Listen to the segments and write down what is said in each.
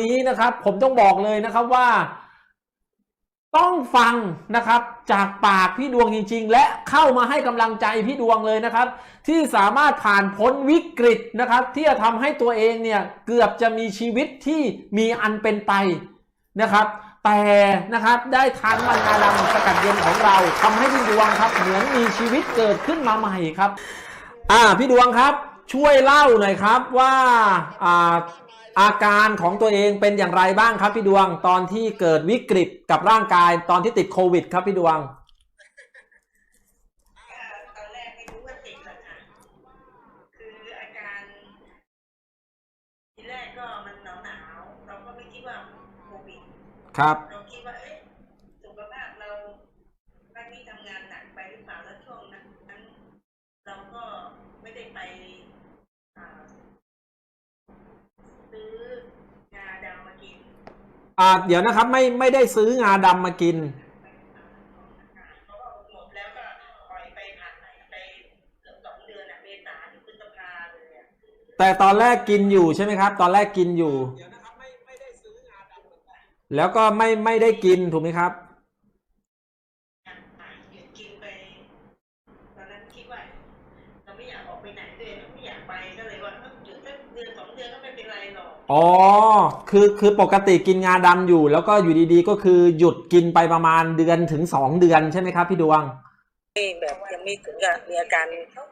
นี้นะครับ ผมต้องบอกเลยนะครับว่า ต้องฟังนะครับจากปากพี่ดวงจริง ๆ และเข้ามาให้กำลังใจพี่ดวงเลยนะครับ ที่สามารถผ่านพ้นวิกฤตนะครับ ที่จะทำให้ตัวเองเนี่ยเกือบจะมีชีวิตที่มีอันเป็นไปนะครับแต่นะครับได้ทานมันงาดำสกัดเย็นของเราทำให้พี่ดวงครับ เหมือนมีชีวิตเกิดขึ้นมาใหม่ครับ อ่าพี่ดวงครับ ช่วยเล่าหน่อยครับว่าอ่า อาการของตัวเองเป็นอย่างไรบ้างครับพี่ดวง ตอนที่เกิดวิกฤตกับร่างกายตอนที่ติดโควิด ครับพี่ดวง ตอนแรกไม่รู้ว่าติดหรอกค่ะ คืออาการทีแรกก็มันหนาวหนาวๆเราก็ไม่คิดว่าโควิด ครับ เราคิดว่า เอ๊ะ สุขภาพเราครั้งนี้ทำงานหนักไปหรือเปล่าแล้วช่วงนั้นนั้น เราก็ไม่ได้ไปอ่าซื้องาดำมากิน อ่าเดี๋ยวนะครับ ไม่ไม่ได้ซื้องาดำมากิน หมดแล้วก็ปล่อยไปผ่านไหนไปเกือบสองเดือนอะเมษาถึงพฤษภาเลยอะแต่ตอนแรกกินอยู่ใช่ไหมครับ ตอนแรกกินอยู่ แล้วก็ไม่ไม่ได้กินถูกไหมครับ กินไปตอนนั้นคิดว่า อยากออกไปไหนด้วยไม่อยากไปก็เลยว่าเอ้าหยุดสักเดือนสองเดือนก็ไม่เป็นไรหรอกอ๋อคือคือปกติกินงาดำอยู่ แล้วก็อยู่ดีๆก็คือหยุดกินไปประมาณเดือนถึงสองเดือนใช่ไหมครับ พี่ดวงไม่แบบยังไม่ถึงกับมีอาการ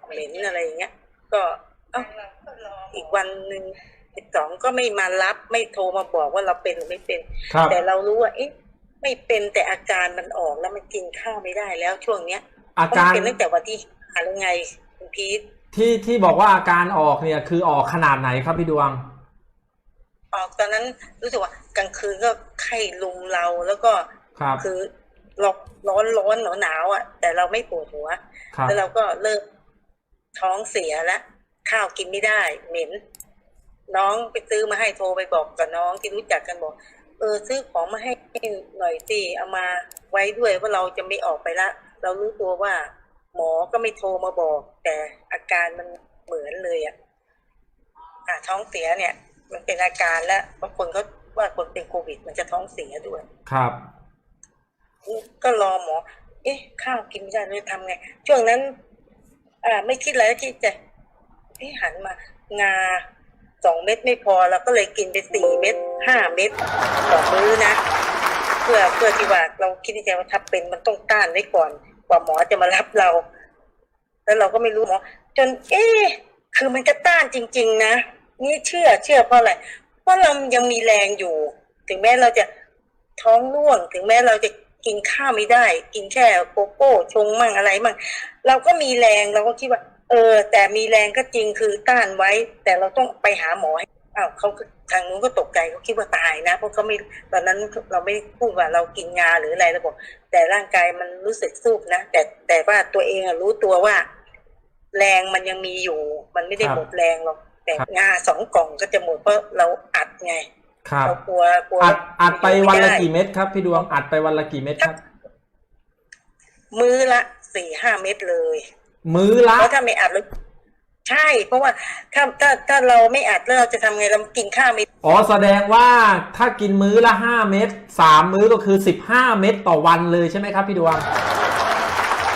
เหม็นอะไรอย่างเงี้ย ก็เอ้าอีกวันหนึ่งสิบสองก็ไม่มารับไม่โทรมาบอกว่าเราเป็นหรือไม่เป็นครับแต่เรารู้ว่าเอ๊ะไม่เป็นแต่อาการมันออกแล้วมันกินข้าวไม่ได้แล้วช่วงเนี้ยอาเพราะกามันรเป็นตั้งแต่วันที่หาหรือไง คุณพีทที่ที่บอกว่าอาการออกเนี่ยคือออกขนาดไหนครับพี่ดวง ออกตอนนั้นรู้สึกว่ากลางคืนก็ไข้ลุมเราแล้วก็ครับคือร้อนร้อนร้อนหนาวหนาวๆอะ แต่เราไม่ปวดหัว ครับแล้วเราก็เริ่มท้องเสียแล้วข้าวกินไม่ได้ เหม็น น้องไปซื้อมาให้โทรไปบอกกับน้องที่รู้จักกันบอก เออซื้อของมาให้หน่อยสิเอามาไว้ด้วยว่าเราจะไม่ออกไปละ เรารู้ตัวว่า หมอก็ไม่โทรมาบอก แต่อาการมันเหมือนเลยอะอะท้องเสียเนี่ย มันเป็นอาการแล้วบางคนก็ว่าคนเป็นโควิด มันจะท้องเสียด้วย ครับ ก็รอหมอ เอ๊ะ ข้าวกินไม่ได้เลยทำไง ช่วงนั้น อ่า ไม่คิดอะไรคิดจะเอ๊ะหันมา งาสองเม็ดไม่พอเราก็เลยกินไปสี่เม็ดห้าเม็ดต่อมื้อนะ เพื่อเพื่อที่ว่าเราคิดในใจว่าถ้าเป็นมันต้องต้านไว้ก่อน กว่าหมอจะมารับเรา แล้วเราก็ไม่รู้หมอ จน เอ๊ะคือมันก็ต้านจริง ๆ นะนี่เชื่อเชื่อเพราะอะไรเพราะเรายังมีแรงอยู่ ถึงแม้เราจะท้องร่วง ถึงแม้เราจะกินข้าวไม่ได้ กินแค่โกโก้ชงมั่งอะไรมั่งเราก็มีแรงเราก็คิดว่า เออ แต่มีแรงก็จริงคือต้านไว้ แต่เราต้องไปหาหมอให้อ้าวเขา ทางนู้นก็ตกใจเขาคิดว่าตายนะเพราะเขาไม่ตอนนั้นเราไม่พูดว่าเรากินยาหรืออะไรเราบอกแต่ร่างกายมันรู้สึกสู้นะแต่แต่ว่าตัวเองอะรู้ตัวว่า แรงมันยังมีอยู่ มันไม่ได้ครับหมดแรงหรอกแต่ครับงาสองกล่องก็จะหมดเพราะเราอัดไงครับเรากลัวกลัวอัดอัดไปวันละม่ด้กี่เม็ดครับพี่ดวงอัดไปวันละกี่เม็ดครับ มื้อละสี่ห้าเม็ดเลย มื้อละเพราะถ้าไม่อัดแล้ว ใช่ เพราะว่าถ้าถ้าถ้าเราไม่อัดแล้วเราจะทำไงเรากินข้าวไม่อ๋อแสดงว่าถ้ากินมื้อละห้าเม็ดสามมื้อก็คือสิบห้าเม็ดต่อวันเลยใช่ไหมครับพี่ดวง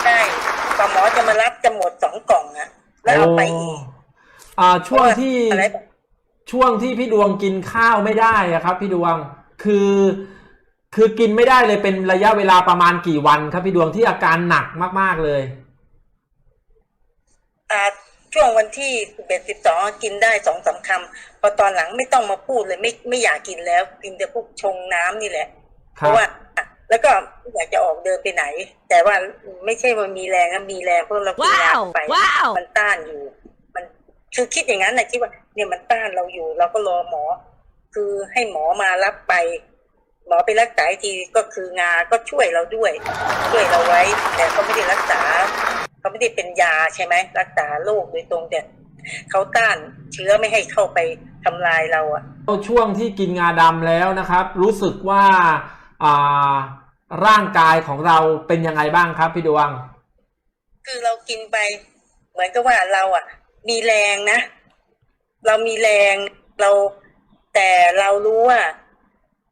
ได้กว่าหมอจะมารับจะหมดสองกล่องอะแล้วเอาไปอีก อ่าช่วงที่อะไรแบบ ช่วงที่พี่ดวงกินข้าวไม่ได้อะครับ พี่ดวงคือ คือกินไม่ได้เลยเป็นระยะเวลาประมาณกี่วันครับพี่ดวงที่อาการหนักมากๆเลยอ่า ช่วงวันที่สิบเอ็ดสิบสองกินได้สองสามคำพอตอนหลังไม่ต้องมาพูดเลยไม่ไม่อยากกินแล้ว กินแต่พวกชงน้ำนี่แหละคเพรับราะว่า แล้วก็ไม่อยากจะออกเดินไปไหน แต่ว่าไม่ใช่ว่ามีแรงนะมีแรงเพราะเรากินยา Wow! ไป Wow! มันต้านอยู่ มันคือคิดอย่างนั้นนะคิดว่าเนี่ยมันต้านเราอยู่ เราก็รอหมอ คือให้หมอมารับไป หมอไปรักษาอีกทีก็คืองาก็ช่วยเราด้วย ช่วยเราไว้ แต่เขาไม่ได้รักษา เขาไม่ได้เป็นยาใช่ไหมรักษาโรคโดยตรงแต่เขาต้านเชื้อไม่ให้เข้าไปทำลายเราอะช่วงที่กินงาดำแล้วนะครับ รู้สึกว่าอ่าร่างกายของเราเป็นยังไงบ้างครับพี่ดวง คือเรากินไป เหมือนกับว่าเราอะมีแรงนะ เรามีแรงเราแต่เรารู้ว่า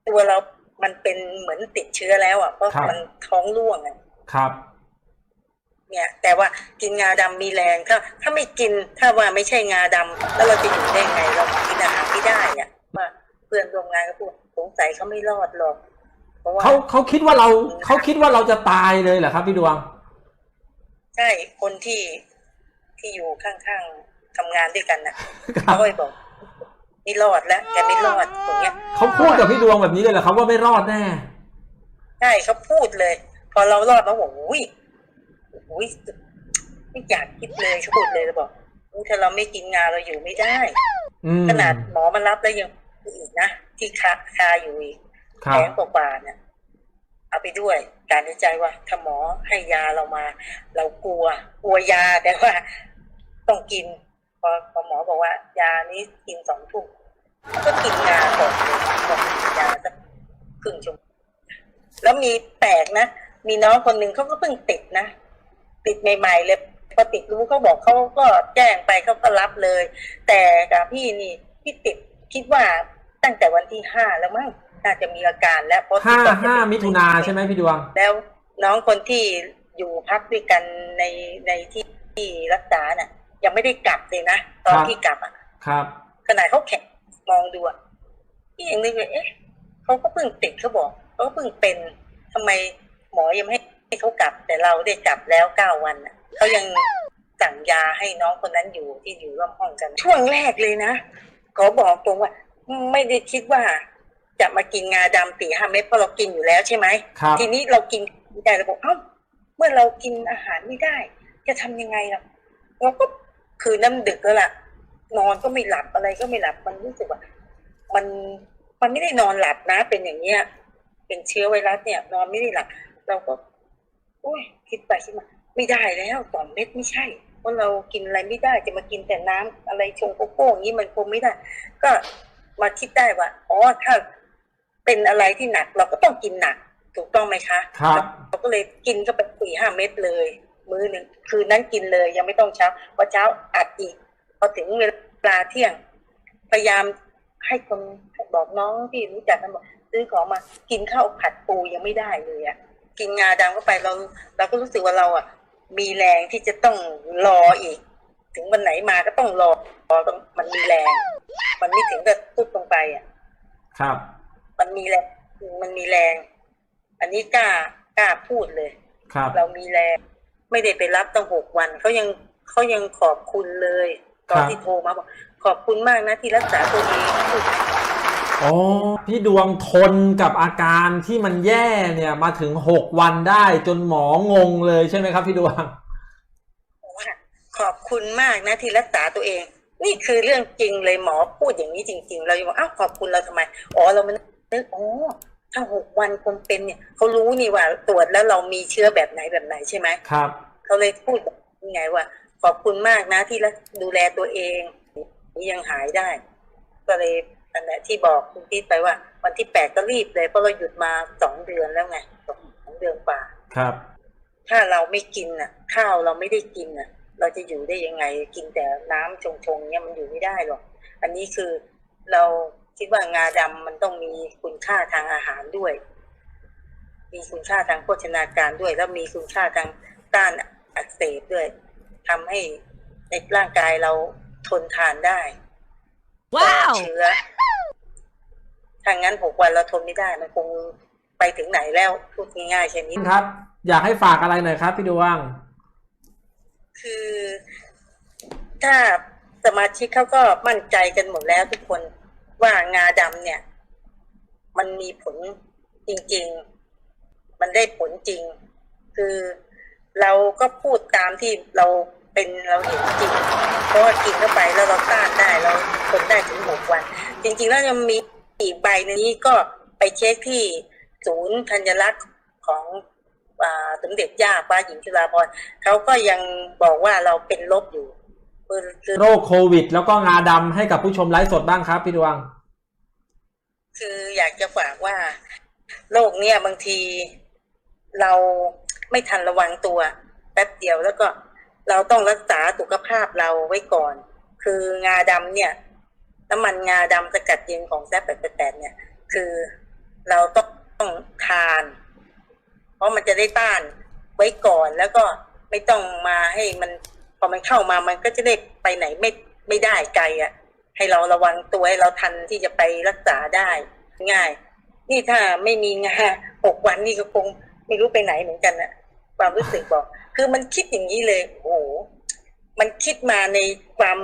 ตัวเรามันเป็นเหมือนติดเชื้อแล้วอะเพราะครับมันท้องร่วงอะครับ เนี่ยแต่ว่ากินงาดำมีแรงถ้าถ้าไม่กินถ้าว่าไม่ใช่งาดำแล้วเราจะอยู่ได้ไงเรากินอาหารไม่ได้อะว่าเพื่อนร่วมงานก็พูดสงสัยเขาไม่รอดหรอกเพราะว่าเขาเขาคิดว่าเราเขาคิดว่าเราจะตายเลยเหรอครับพี่ดวง ใช่คนที่ที่อยู่ข้างๆทำงานด้วยกันน่ะครัเขาบก็เลยบอกไม่รอดแล้วแกไม่รอดอย่างเงี้ยเขาพูดกับพี่ดวงแบบนี้เลยเหรอครับว่าไม่รอดแน่ใช่เขาพูดเลย พอเรารอดแล้วบอกอุ้ย อุ้ยไม่อยากคิดเลยเขาพูดเลยแล้วบอกอุ๊ยถ้าเราไม่กินงาเราอยู่ไม่ได้อืมขนาดหมอมารับแล้วยังมีอีกนะที่คาคาอยู่อีกครัแผบงกว่าๆเนี่ยเอาไปด้วยการในใจว่าถ้าหมอให้ยาเรามา เรากลัว กลัวยาแต่ว่าต้องกินพอพอหมอบอกว่า ยานี้กินสองทุ่มก็กินยาก่อนเลยก่อนกินยาสักครึ่งชั่วโมงแล้วมีแปลกนะมีน้องคนหนึ่งเขาก็เพิ่งติดนะ ติดใหม่ๆเลยพอติดรู้เขาบอกเขาก็แจ้งไปเขาก็รับเลย แต่กับพี่นี่พี่ติดคิดว่าตั้งแต่วันที่ห้าแล้วมั้งน่าจะมีอาการแล้วเพราะห้าที่ก่อนจะห้าเป็นมิถุนาใช่ไหมพี่ดวง แล้วน้องคนที่อยู่พักด้วยกันในในที่ที่รักษาน่ะ ยังไม่ได้กลับเลยนะตอนครับที่กลับอะครับขนาดเขาแข็งมองดูอะพี่ยังนึกเลยเอ๊ะเขาก็เพิ่งติดเขาบอกเขาก็เพิ่งเป็นทำไมหมอยังไม่ ให้ให้เขากลับแต่เราได้กลับแล้วเก้าวันน่ะเขายังสั่งยาให้น้องคนนั้นอยู่ที่อยู่ร่วมห้องกัน ช่วงแรกเลยนะขอบอกตรงว่า ไม่ได้คิดว่า จะมากินงาดำตีห้าเม็ดเพราะเรากินอยู่แล้วใช่ไหมครับทีนี้เรากินไม่ได้เราบอกเอ้าเมื่อเรากินอาหารไม่ได้ จะทำยังไงล่ะเราก็คือน้ำดึกแล้วล่ะ นอนก็ไม่หลับอะไรก็ไม่หลับมันรู้สึกว่า มันมันไม่ได้นอนหลับนะ เป็นอย่างเงี้ย เป็นเชื้อไวรัสเนี่ย นอนไม่ได้หลับเราก็โอ้ยคิดไปคิดมาไม่ได้แล้วสองเม็ดไม่ใช่เพราะเรากินอะไรไม่ได้จะมากินแต่น้ำอะไรชงโกโก้อย่างนี้มันคงไม่ได้ ก็มาคิดได้ว่าอ๋อถ้าเป็นอะไรที่หนัก เราก็ต้องกินหนัก ถูกต้องไหมคะครับเราก็เลยกินก็ไปสี่ห้าเม็ดเลย มื้อหนึ่งคืนนั้นกินเลย ยังไม่ต้องเช้าพอเช้าอัดอีกพอถึงเวลาเที่ยง พยายามให้คนบอกน้องที่รู้จักกันบอกซื้อของมากินข้าวผัดปูยังไม่ได้เลยอะ กินงาดำเข้าไปเรา เราก็รู้สึกว่าเราอะมีแรงที่จะต้องรออีก ถึงวันไหนมาก็ต้องรอรอต้องมันมีแรง มันไม่ถึงกับตุ๊บลงไปอะครับ มันมีแรงมันมีแรง อันนี้กล้ากล้าพูดเลยครับ เรามีแรง ไม่ได้ไปรับตั้งหกวันเขายังเขายังขอบคุณเลย ตอนที่โทรมาบอกขอบคุณมากนะที่รักษาตัวเองพูด อ๋อพี่ดวงทนกับอาการที่มันแย่เนี่ยมาถึงหกวันได้จนหมองงเลยใช่ไหมครับ พี่ดวงว่าขอบคุณมากนะที่รักษาตัวเอง นี่คือเรื่องจริงเลยหมอพูดอย่างนี้จริง ๆ เรายังบอกอ้าวขอบคุณเราทำไมอ๋อเรามันนึกอ๋อถ้าหกวันคนเป็นเนี่ยเขารู้นี่ว่าตรวจแล้วเรามีเชื้อแบบไหนแบบไหนใช่ไหมครับเขาเลยพูดแบบนี้ไงว่า ขอบคุณมากนะที่รักดูแลตัวเองนี่ยังหายได้ ก็เลย อันนั้นที่บอกคุณพีทไปว่า วันที่แปดก็รีบเลยเพราะเราหยุดมาสองเดือนแล้วไงสองเดือนกว่าครับ ถ้าเราไม่กินน่ะ ข้าวเราไม่ได้กินน่ะ เราจะอยู่ได้ยังไงกินแต่น้ำชงๆเนี่ยมันอยู่ไม่ได้หรอกอันนี้คือเราคิดว่างาดำมันต้องมีคุณค่าทางอาหารด้วย มีคุณค่าทางโภชนาการด้วย แล้วมีคุณค่าทางต้านอักเสบด้วยทำให้ในร่างกายเราทนทานได้ต่อ Wow! เชื้อ ถ้างั้นหกวันเราทนไม่ได้ มันคงไปถึงไหนแล้วพูดง่ายๆแค่นี้ครับ อยากให้ฝากอะไรหน่อยครับ พี่ดวง คือถ้าสมาชิกเขาก็มั่นใจกันหมดแล้วทุกคนว่างาดำเนี่ย มันมีผลจริง ๆ มันได้ผลจริง คือเราก็พูดตามที่เราเป็นเราเห็นจริง เพราะว่ากินเข้าไปแล้วเราต้านได้เราทนได้ถึงหกวัน จริง ๆ แล้วยังมี อีกใบหนึงนี้ก็ไปเช็คที่ศูนย์ธัญรักษ์ของอ่าสมเด็จย่าป้าหญิงจุฬาภรณ์เขาก็ยังบอกว่าเราเป็นลบอยู่คือคือโรคโควิด แล้วก็งาดำให้กับผู้ชมไลฟ์สดบ้างครับพี่ดวง คืออยากจะฝากว่าโรคเนี่ยบางทีเราไม่ทันระวังตัว แป๊บเดียวแล้วก็เราต้องรักษาสุขภาพเราไว้ก่อน คืองาดำเนี่ย น้ำมันงาดำสกัดเย็นของแซ่บแปดแปดเนี่ย คือเราต้องทาน เพราะมันจะได้ต้านไว้ก่อนแล้วก็ไม่ต้องมาให้มันพอมันเข้ามามันก็จะได้ไปไหนไม่ไม่ได้ไกลอะ่ะ ให้เราระวังตัวให้เราทันที่จะไปรักษาได้ ง่าย นี่ถ้าไม่มีงาหกวันนี่ก็คงไม่รู้ไปไหนเหมือนกันนะความรู้สึกบอก คือมันคิดอย่างนี้เลย โอ้โหมันคิดมาในความ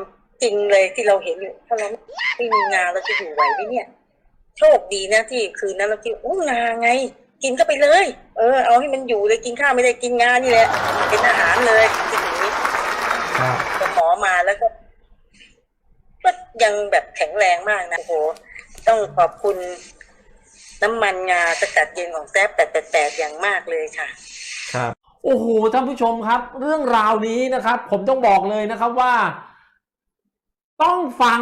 ริงเลยที่เราเห็นถ้าเราไม่มีงาเราจะอยู่ไหวไหมเนี่ย โชคดีนะที่คืนนั้นเราคิดโอ้งาไง กินก็ไปเลย เออ เอาให้มันอยู่เลยกินข้าวไม่ได้กินงานี่แหละเป็นอาหารเลยคิดอย่างนี้ครับพอหมอมาแล้วก็ก็ยังแบบแข็งแรงมากนะโอ้โหต้องขอบคุณน้ำมันงาสกัดเย็นของแซ่บแปดแปดแปดอย่างมากเลยค่ะ ครับ โอ้โหท่านผู้ชมครับ เรื่องราวนี้นะครับ ผมต้องบอกเลยนะครับว่า ต้องฟัง